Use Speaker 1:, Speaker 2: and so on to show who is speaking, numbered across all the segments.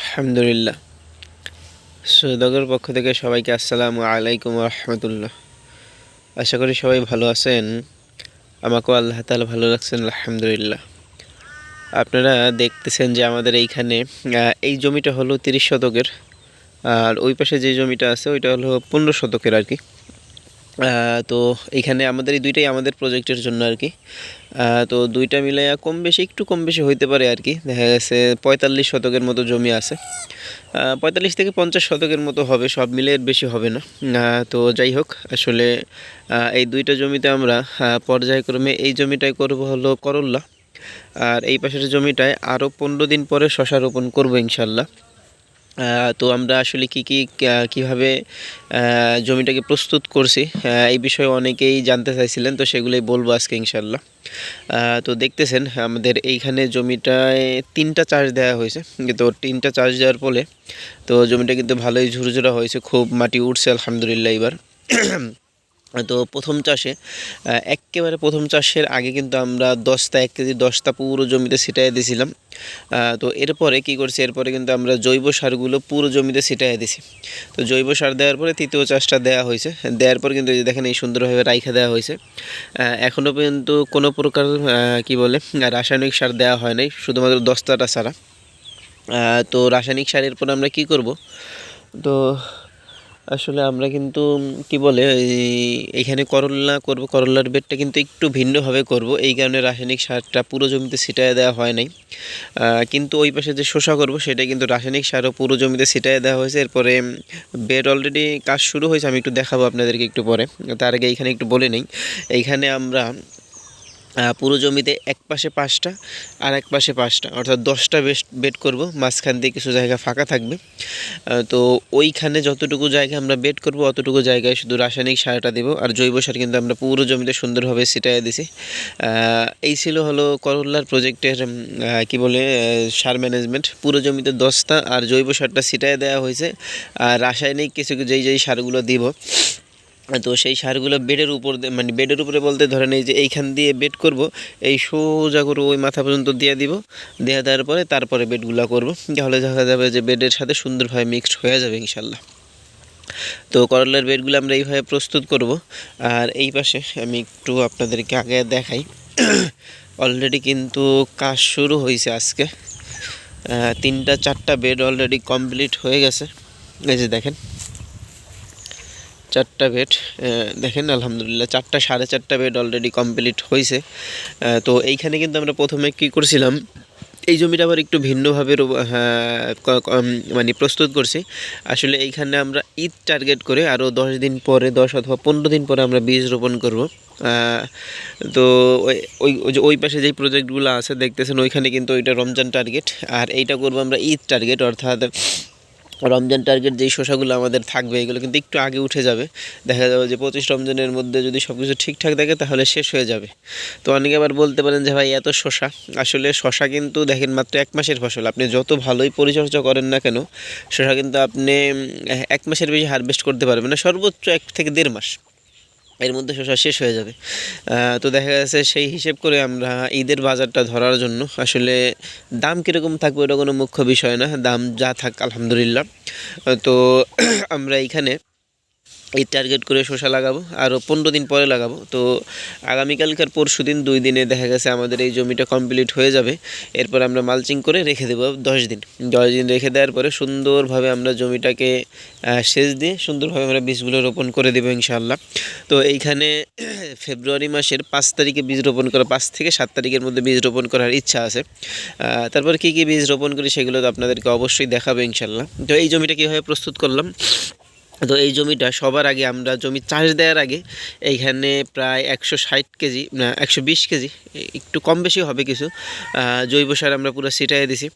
Speaker 1: আলহামদুলিল্লাহ। সৌদাগর পক্ষ থেকে সবাইকে আসসালামু আলাইকুম রহমতুল্লাহ। আশা করি সবাই ভালো আছেন। আমাকেও আল্লাহ তালা ভালো রাখছেন, আলহামদুলিল্লাহ। আপনারা দেখতেছেন যে আমাদের এইখানে এই জমিটা হলো তিরিশ শতকের। আর ওই পাশে যে জমিটা আছে, ওইটা হলো পনেরো শতকের আর কি। তো এখানে আমাদের এই দুইটাই আমাদের প্রজেক্টের জন্য আর কি। তো দুইটা মিলাইয়া কম বেশি, একটু কম বেশি হইতে পারে আর কি। দেখা গেছে পঁয়তাল্লিশ শতকের মতো জমি আছে। পঁয়তাল্লিশ থেকে পঞ্চাশ শতকের মতো হবে, সব মিলে এর বেশি হবে না। তো যাই হোক, আসলে এই দুইটা জমিতে আমরা পর্যায়ক্রমে এই জমিটায় করব হলো করল্লা। আর এই পাশের জমিটায় আরও পনেরো দিন পরে শশা রোপণ করব ইনশাল্লাহ। তো আমরা আসলে কি কি কীভাবে জমিটাকে প্রস্তুত করছি এই বিষয়ে অনেকেই জানতে চাইছিলেন, তো সেগুলোই বলব আজকে ইনশাল্লাহ তো দেখতেছেন, আমাদের এইখানে জমিটায় তিনটা চার্জ দেওয়া হয়েছে তো তিনটা চার্জ দেওয়ার ফলে তো জমিটা কিন্তু ভালোই ঝুরঝুরা হয়েছে, খুব মাটি উঠছে, আলহামদুলিল্লাহ এবার তো প্রথম চাষে আহ, এক্কেবারে প্রথম চাষের আগে কিন্তু আমরা দশটা এক কেজি দশটা পুরো জমিতে ছিটাই দিয়েছিলাম। তো এরপরে কি করছি? এরপরে কিন্তু আমরা জৈব সারগুলো পুরো জমিতে ছিটাই দিছি তো জৈব সার দেওয়ার পরে তৃতীয় চাষটা দেওয়া হয়েছে। দেওয়ার পর কিন্তু দেখেন এই সুন্দরভাবে রাইখা দেওয়া হয়েছে। এখনও পর্যন্ত কোনো প্রকার কি বলে রাসায়নিক সার দেওয়া হয় নাই শুধুমাত্র দশটাটা ছাড়া। তো রাসায়নিক সারের পর আমরা কি করব? তো আসলে আমরা কিন্তু, কি বলে এইখানে করল্লা করব করল্লার বেডটা কিন্তু একটু ভিন্নভাবে করব। এই কারণে রাসায়নিক সারটা পুরো জমিতে ছিটায় দেওয়া হয় নাই। কিন্তু ওই পাশে যে শোষা করব, সেটা কিন্তু রাসায়নিক সারও পুরো জমিতে ছিটায় দেওয়া হয়েছে। এরপরে বেড অলরেডি কাজ শুরু হয়েছে, আমি একটু দেখাবো আপনাদেরকে একটু পরে। তার আগে এইখানে একটু বলে নেই। এইখানে আমরা পুরো জমিতে এক পাশে পাঁচটা আর এক পাশে পাঁচটা। অর্থাৎ দশটা বেস্ট বেড করব, মাঝখান দিয়ে কিছু জায়গা ফাঁকা থাকবে। তো ওইখানে যতটুকু জায়গা আমরা বেড করব, অতটুকু জায়গায় শুধু রাসায়নিক সারটা দেবো আর জৈব সার কিন্তু আমরা পুরো জমিতে সুন্দরভাবে ছিটাই দিছি। এই ছিল হলো করল্লার প্রজেক্টের কি বলে সার ম্যানেজমেন্ট পুরো জমিতে দশটা আর জৈব সারটা ছিটাই দেওয়া হয়েছে। আর রাসায়নিক কিছু যেই যেই সারগুলো দিব তো সেই সারগুলো বেডের উপর মানে বেডের উপরে বলতে ধরেন এই যে এইখান দিয়ে বেড করব, এই সোজা করে ওই মাথা পর্যন্ত দিয়ে দিব দেওয়া দেওয়ার পরে তারপরে বেডগুলো করব, তাহলে দেখা যাবে যে বেডের সাথে সুন্দরভাবে মিক্সড হয়ে যাবে ইনশাল্লাহ। তো করলার বেডগুলো আমরা এইভাবে প্রস্তুত করব, আর এই পাশে আমি একটু আপনাদেরকে আগে দেখাই। অলরেডি কিন্তু কাজ শুরু হয়েছে আজকে। তিনটা, চারটা বেড অলরেডি কমপ্লিট হয়ে গেছে। এই যে দেখেন। চারটা বেড দেখেন আলহামদুলিল্লাহ চারটা সাড়ে চারটা বেড অলরেডি কমপ্লিট হয়েছে তো এইখানে কিন্তু আমরা প্রথমে কি করছিলাম এই জমিটা আবার একটু ভিন্নভাবে হ্যাঁ, মানে প্রস্তুত করছি। আসলে এইখানে আমরা ঈদ টার্গেট করে আরও দশ দিন পরে দশ অথবা পনেরো দিন পরে আমরা বীজ রোপণ করব। তো ওই ওই ওই যে ওই পাশে যেই প্রজেক্টগুলো আছে দেখতেছেন ওইখানে কিন্তু ওইটা রমজান টার্গেট আর এইটা করব আমরা ঈদ টার্গেট অর্থাৎ রমজান টার্গেট যেই শসাগুলো আমাদের থাকবে, এগুলো কিন্তু একটু আগে উঠে যাবে। দেখা যাবে যে পঁচিশ রমজানের মধ্যে যদি সব কিছু ঠিকঠাক থাকে, তাহলে শেষ হয়ে যাবে। তো অনেকে আবার বলতে পারেন যে, ভাই, এত শশা আসলে শশা কিন্তু দেখেন মাত্র এক মাসের ফসল। আপনি যত ভালোই পরিচর্যা করেন না কেন শশা কিন্তু আপনি, এক মাসের বেশি হারভেস্ট করতে পারবেন না, সর্বোচ্চ এক থেকে দেড় মাস। এর মধ্যে শসা শেষ হয়ে যাবে। তো দেখা গেছে সেই হিসেব করে আমরা ঈদের বাজারটা ধরার জন্য আসলে দাম কীরকম থাকবে ওটা কোনো মুখ্য বিষয় না, দাম যা থাক আলহামদুলিল্লাহ। তো আমরা এইখানে এই টার্গেট করে শসা লাগাবো আরও পনেরো দিন পরে লাগাবো। তো আগামীকালকার পরশু দিন দুই দিনে দেখা গেছে আমাদের এই জমিটা কমপ্লিট হয়ে যাবে। এরপর আমরা মালচিং করে রেখে দেবো দশ দিন। দশ দিন রেখে দেওয়ার পরে সুন্দরভাবে আমরা জমিটাকে সেচ দিয়ে সুন্দরভাবে আমরা বীজগুলো রোপণ করে দেবো ইনশাআল্লাহ। তো এইখানে ফেব্রুয়ারি মাসের পাঁচ তারিখে বীজ রোপণ করা, পাঁচ থেকে সাত তারিখের মধ্যে বীজ রোপণ করার ইচ্ছা আছে। তারপর কী কী বীজ রোপণ করি সেগুলো তো আপনাদেরকে অবশ্যই দেখাবো ইনশাল্লাহ তো এই জমিটা কীভাবে প্রস্তুত করলাম তো এই জমিটা সবার আগে আমরা জমি চাষ দেওয়ার আগে এইখানে প্রায় একশো ষাট কেজি, না, একশো বিশ কেজি একটু কম বেশি হবে কিছু জৈব সার আমরা পুরো ছিটাই দিছি।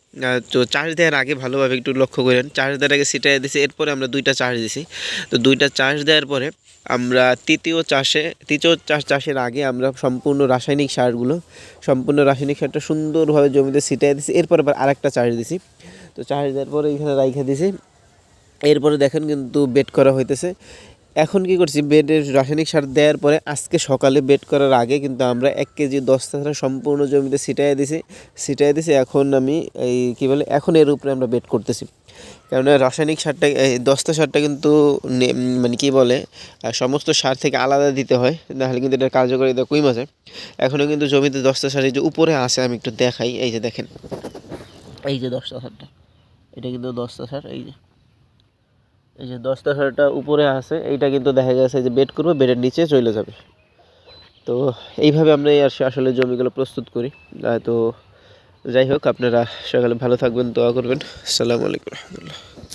Speaker 1: তো চাষ দেওয়ার আগে ভালোভাবে একটু লক্ষ্য করেন, চাষ দেওয়ার আগে ছিটাই দিছি, এরপরে আমরা দুইটা চাষ দিছি। তো দুইটা চাষ দেওয়ার পরে আমরা তৃতীয় চাষে, তৃতীয় চাষ, চাষের আগে আমরা সম্পূর্ণ রাসায়নিক সারগুলো, সম্পূর্ণ রাসায়নিক সারটা সুন্দরভাবে জমিতে ছিটাই দিছি, এরপর আবার আরেকটা চাষ দিছি। তো চাষ দেওয়ার পরে এখানে রাইখা দিছি। এরপরে দেখেন কিন্তু বেড করা হইতেছে। এখন কি করছি? বেডের রাসায়নিক সার দেওয়ার পরে আজকে সকালে বেড করার আগে কিন্তু আমরা এক কেজি দশ সার সম্পূর্ণ জমিতে ছিটাই দিছি। ছিটাই দিছি, এখন আমি এই কি বলে, এখন এর উপরে আমরা বেড করতেছি। কেননা রাসায়নিক সারটা, এই দস্তা সারটা কিন্তু মানে কি বলে সমস্ত সার থেকে আলাদা দিতে হয়, নাহলে কিন্তু এটার কার্যকারিতা কমে যায় এখনও কিন্তু জমিতে দস্তা সার এই যে উপরে আসে আমি একটু দেখাই, এই যে দেখেন। এই যে দস্তা সারটা, এটা কিন্তু দস্তা সার, এই যে। এই যে দশটা সারটা উপরে আছে, এইটা কিন্তু দেখা গেছে যে বেড করব, বেডের নিচে চলে যাবে। তো এইভাবে আমরা আসলে জমিগুলো প্রস্তুত করি। তো যাই হোক, আপনারা সকালে ভালো থাকবেন, দোয়া করবেন। আসসালামু আলাইকুম রহমতুল্লাহ।